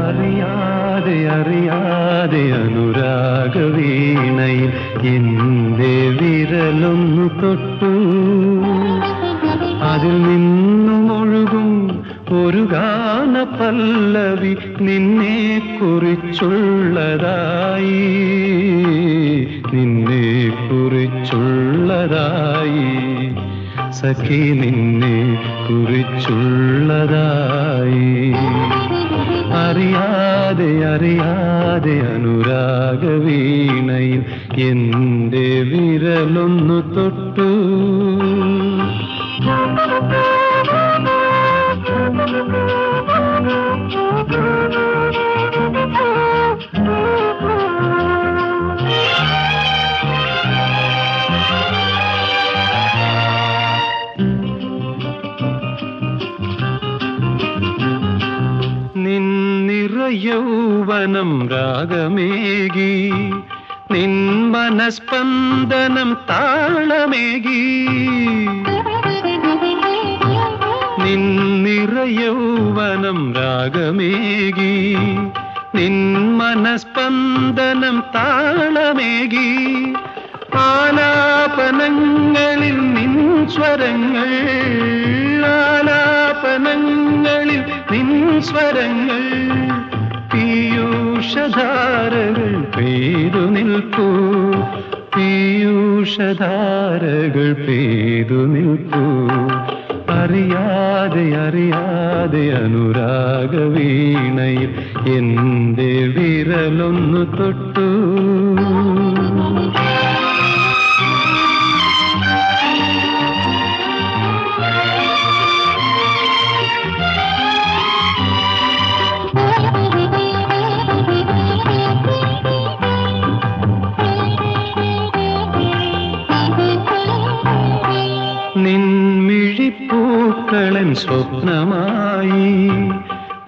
അറിയാതെ അറിയാതെ അനുരാഗ വീണയിൽ എന്റെ വിരലൊന്നു അതിൽ നിന്നും ഗാന പല്ലവി നിന്നെ കുറിച്ചുള്ളതായി നിന്നെ കുറിച്ചുള്ളതായി സഖി നിന്നെ കുറിച്ചുള്ളതായി. അറിയാതെ അറിയാതെ അനുരാഗ വീണയിൽ എന്റെ വിരലൊന്നു തൊട്ടു. നിന്നിറയൗവനം രാഗമേകി. നിൻ മനസ്പന്ദനം താളമേകി. നിന്നിറയൗവനം രാഗമേകി. നിൻ മനസ്പന്ദനം താളമേകി. ആലാപനങ്ങളിൽ നിൻ സ്വരങ്ങൾ ആലാപനങ്ങളിൽ നിൻ സ്വരങ്ങൾ. പീയൂഷധാരകൾ പെയ്തു നിൽക്കൂ പീയൂഷധാരകൾ പെയ്തു നിൽക്കൂ അറിയാതെ അറിയാതെ അനുരാഗ വീണയിൽ എന്റെ വിരലൊന്നു തൊട്ടു. നിൻമിഴിപ്പൂക്കളൻ സ്വപ്നമായി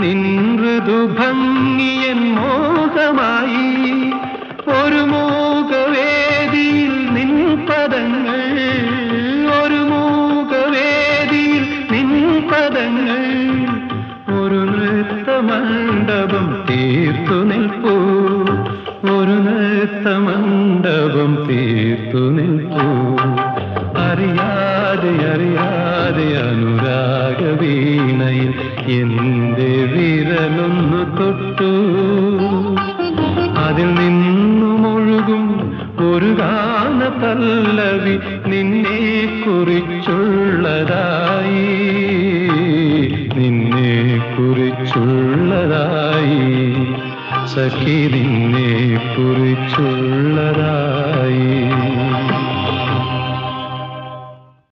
നിൻ ഋതുഭംഗിയൻ വിരലൊന്നു തൊട്ടു. അതിൽ നിന്നും ഒഴുകും ഒരു ഗാന പല്ലവി നിന്നെ കുറിച്ചുള്ളതായി. നിന്നെ കുറിച്ചുള്ളതായി. സഖി നിന്നെ കുറിച്ചുള്ളതായി